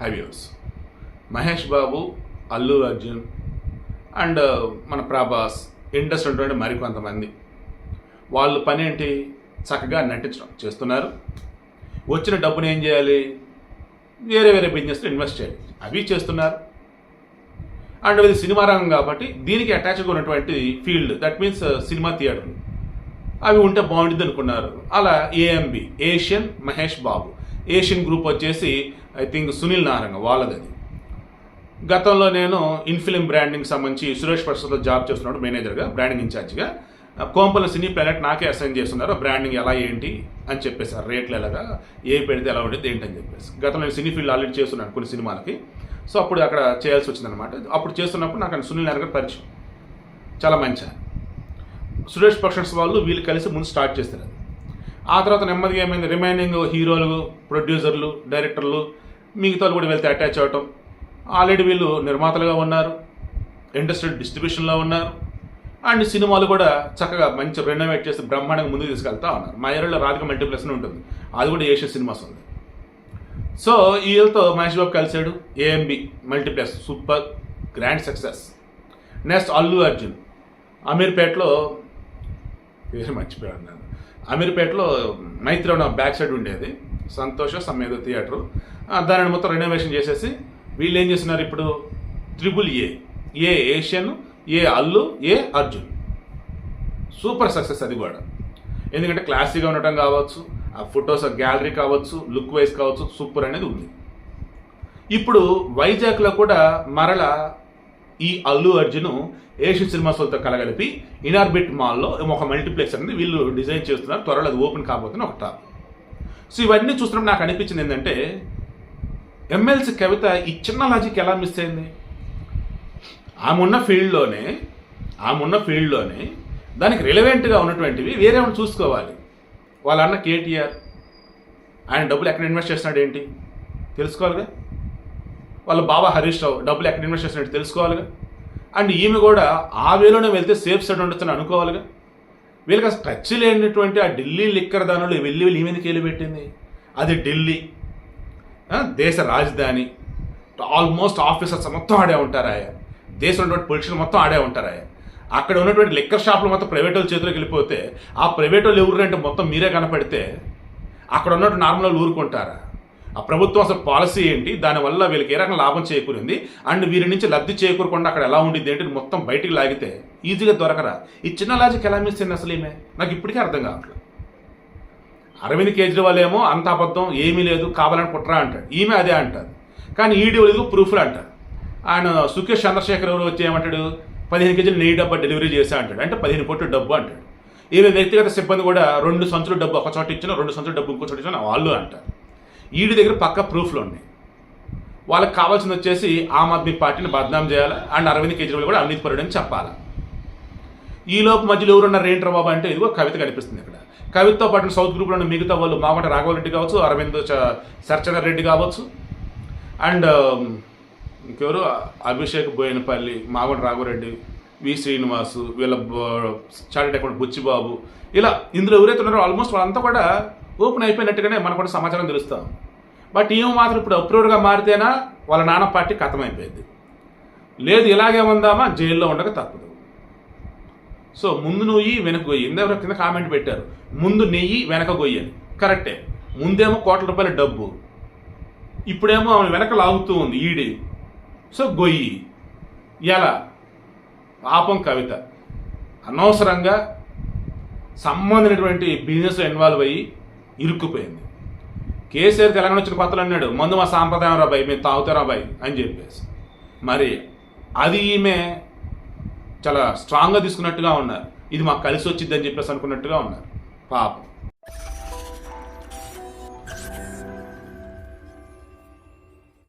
Hi viewers Mahesh Babu Allu Arjun and uh, మన Prabhas industry ఉన్నటువంటి మరికొంతమంది. వాళ్ళు పని ఏంటి చక్కగా నటించడం చేస్తున్నారు. వచ్చిన డబ్బుని ఏం చేయాలి? వేరే వేరే బిజినెస్లో ఇన్వెస్ట్ చేయాలి. అవి చేస్తున్నారు. అండ్ ఇది సినిమా రంగం కాబట్టి దీనికి అటాచ్గా ఉన్నటువంటి field that means cinema theatre అవి ఉంటే బాగుంటుంది అనుకున్నారు. అలా AMB Asian Mahesh Babu. Asian group వచ్చేసి ఐ థింక్ సునీల్ నారంగ వాళ్ళది అది గతంలో నేను ఇన్ఫిలిం బ్రాండింగ్ సంబంధించి సురేష్ ప్రసాద్తో జాబ్ చేస్తున్నాడు మేనేజర్గా బ్రాండింగ్ ఇన్ఛార్జ్గా. కోంపల సినీ ప్లానెట్ నాకే అసైన్ చేస్తున్నారు బ్రాండింగ్ ఎలా ఏంటి అని చెప్పేసారు రేట్లు ఎలాగా ఏ పెడితే ఎలా ఉండేది ఏంటి అని చెప్పేసి. గతంలో నేను సినీ ఫీల్డ్ ఆల్రెడీ చేస్తున్నాను కొన్ని సినిమాలకి. సో అప్పుడు అక్కడ చేయాల్సి వచ్చిందనమాట అప్పుడు చేస్తున్నప్పుడు నాకు సునీల్ నారాయణ పరిచయం. చాలా మంచి సురేష్ ప్రొడక్షన్స్ వాళ్ళు వీళ్ళు కలిసి ముందు స్టార్ట్ చేస్తారు ఆ తర్వాత నెమ్మదిగా ఏమైంది? రిమైనింగ్ హీరోలు ప్రొడ్యూసర్లు డైరెక్టర్లు మిగతా వాళ్ళు కూడా వెళ్తే అటాచ్ అవటం. ఆల్రెడీ వీళ్ళు నిర్మాతలుగా ఉన్నారు ఇండస్ట్రీ డిస్ట్రిబ్యూషన్లో ఉన్నారు. అండ్ సినిమాలు కూడా చక్కగా మంచి రెనోవేట్ చేసి బ్రహ్మాండంగా ముందుకు తీసుకెళ్తా ఉన్నారు. మా ఏరియాలో రాధిక మల్టీప్లెక్స్ ఉంటుంది. అది కూడా ఏషియన్ సినిమాస్ ఉంది. సో వీళ్ళతో మహేష్ బాబు కలిశాడు. AMB multiplex super grand success next Allu Arjun. అమీర్పేటలో పేరు మర్చిపోయాను. నేను అమీర్పేటలో మైత్రి బ్యాక్ సైడ్ ఉండేది. సంతోష సమేద థియేటర్. దానిని మొత్తం రెనోవేషన్ చేసేసి వీళ్ళు ఏం చేస్తున్నారు ఇప్పుడు? Triple A A Asian A Allu A Arjun super success అది కూడా. ఎందుకంటే క్లాసీగా ఉండటం కావచ్చు ఆ ఫొటోస్ గ్యాలరీ కావచ్చు లుక్ వైజ్ కావచ్చు సూపర్ అనేది ఉంది. ఇప్పుడు వైజాగ్లో కూడా మరల ఈ అల్లు అర్జున్ ఏషియన్ సినిమాస్లతో కలగలిపి ఇనార్బిట్ మాల్లో ఒక మల్టీప్లెక్స్ అనేది వీళ్ళు డిజైన్ చేస్తున్నారు. త్వరలో అది ఓపెన్ కాబోతున్న ఒక టాప్ సో ఇవన్నీ చూస్తున్నప్పుడు నాకు అనిపించింది ఏంటంటే ఎమ్మెల్సీ కవిత ఈ చిన్న లాజిక్ ఎలా మిస్ అయింది? ఆమె ఉన్న ఫీల్డ్లోనే ఆమె ఉన్న ఫీల్డ్లోనే దానికి రిలవెంట్గా ఉన్నటువంటివి వేరే ఏమైనా చూసుకోవాలి. వాళ్ళ అన్న కేటీఆర్ ఆయన డబ్బులు ఎక్కడ ఇన్వెస్ట్ చేస్తున్నాడు ఏంటి? తెలుసుకోవాలిగా? వాళ్ళ బాబా హరీష్ రావు డబ్బులు ఎక్కడ ఇన్వెస్ట్ చేస్తున్నట్టు తెలుసుకోవాలిగా. అండ్ ఈమె కూడా ఆ వేలోనే వెళ్తే సేఫ్ సైడ్ ఉండొచ్చని అనుకోవాలిగా. వీళ్ళకి అసలు టచ్ లేనటువంటి ఆ ఢిల్లీ లిక్కర్ దానిలో వెళ్ళి వెళ్ళి ఈమె వెళ్ళి పెట్టింది. అది ఢిల్లీ. దేశ రాజధాని. ఆల్మోస్ట్ ఆఫీసర్స్ మొత్తం ఆడే ఉంటారు ఆయన. దేశంలో ఉన్నటువంటి పొలిటిషియన్ మొత్తం ఆడే ఉంటారు ఆయన. అక్కడ ఉన్నటువంటి లిక్కర్ షాపులు మొత్తం ప్రైవేట్ వాళ్ళ చేతిలోకి వెళ్ళిపోతే ఆ ప్రైవేట్ వాళ్ళు ఎవరు అంటే మొత్తం మీరే కనపడితే అక్కడ ఉన్నట్టు నార్మల్ వాళ్ళు ఊరుకుంటారా? ఆ ప్రభుత్వం అసలు పాలసీ ఏంటి? దానివల్ల వీళ్ళకి ఏ రకంగా లాభం చేకూరింది? అండ్ వీరి నుంచి లబ్ధి చేకూరకుండా అక్కడ ఎలా ఉండింది ఏంటి మొత్తం బయటికి లాగితే ఈజీగా దొరకరా? ఈ చిన్న లాజిక్ ఎలా మిస్ అయింది అసలు ఈమె? నాకు ఇప్పటికే అర్థం కావట్లేదు. అరవింద్ కేజ్రీవాల్ ఏమో అంత అబద్ధం ఏమీ లేదు కావాలని కుట్రా అంటాడు. ఈమె అదే అంటారు కానీ ఈడీ లేదు ప్రూఫ్లు అంటారు. ఆయన సుఖేష్ చంద్రశేఖర్ ఎవరు వచ్చి ఏమంటాడు? పదిహేను కేజీలు నెయ్యి డబ్బా డెలివరీ చేశా అంటాడు. అంటే పదిహేను కోట్ల డబ్బు అంటాడు. ఈమె వ్యక్తిగత సిబ్బంది కూడా రెండు సంచులు డబ్బు ఒక చోట ఇచ్చిన రెండు సంచులు డబ్బు ఇంకో చోట ఇచ్చిన వాళ్ళు అంటారు. ఈడి దగ్గర పక్క ప్రూఫ్లు ఉన్నాయి. వాళ్ళకి కావాల్సింది వచ్చేసి ఆమ్ ఆద్మీ పార్టీని బద్నాం చేయాలి? అండ్ అరవింద్ కేజ్రీవాల్ కూడా అవినీతి పరుడు అని చెప్పాలి? ఈలోపు మధ్యలో ఎవరున్నారు ఏంట్రా బాబు అంటే ఇదిగో కవిత కనిపిస్తుంది ఇక్కడ. కవితతో పాటు సౌత్ గ్రూప్లో ఉన్న మిగతా వాళ్ళు మాగంట రాఘవరెడ్డి కావచ్చు అరవింద్ సర్చన రెడ్డి కావచ్చు. అండ్ ఇంకెవరు? అభిషేక్ బోయినపల్లి మాగంట రాఘవరెడ్డి వి శ్రీనివాసు వీళ్ళ చార్టెడ్ అకౌంట్ బుచ్చిబాబు. ఇలా ఇందులో ఎవరైతే ఉన్నారో ఆల్మోస్ట్ వాళ్ళంతా కూడా ఓపెన్ అయిపోయినట్టుగానే మనకు కూడా సమాచారం తెలుస్తాం. బట్ ఈమె మాత్రం ఇప్పుడు అప్రూవర్గా మారితేనా వాళ్ళ నాన్న పార్టీ కథమైపోయింది. లేదు ఇలాగే ఉందామా? జైల్లో ఉండక తప్పదు. సో ముందు నువ్వు వెనక గొయ్యి. ఇందెవరో కింద కామెంట్ పెట్టారు. ముందు నెయ్యి వెనక గొయ్యి అని కరెక్టే. ముందేమో కోట్ల రూపాయల డబ్బు. ఇప్పుడేమో ఆమె వెనక లాగుతూ ఉంది ఈడి. సో గొయ్యి. ఎలా? పాపం కవిత. అనవసరంగా సంబంధించినటువంటి బిజినెస్ ఇన్వాల్వ్ అయ్యి ఇరుక్కుపోయింది. కేసీఆర్ తెలంగాణ వచ్చిన కొత్తలు అన్నాడు మందు మా సాంప్రదాయం రాబాయి మేము తాగుతారా బాయ్ అని చెప్పేసి. మరి అది ఈమె చాలా స్ట్రాంగ్గా తీసుకున్నట్టుగా ఉన్నారు. ఇది మాకు కలిసి వచ్చిందని చెప్పేసి అనుకున్నట్టుగా ఉన్నారు. పాపం.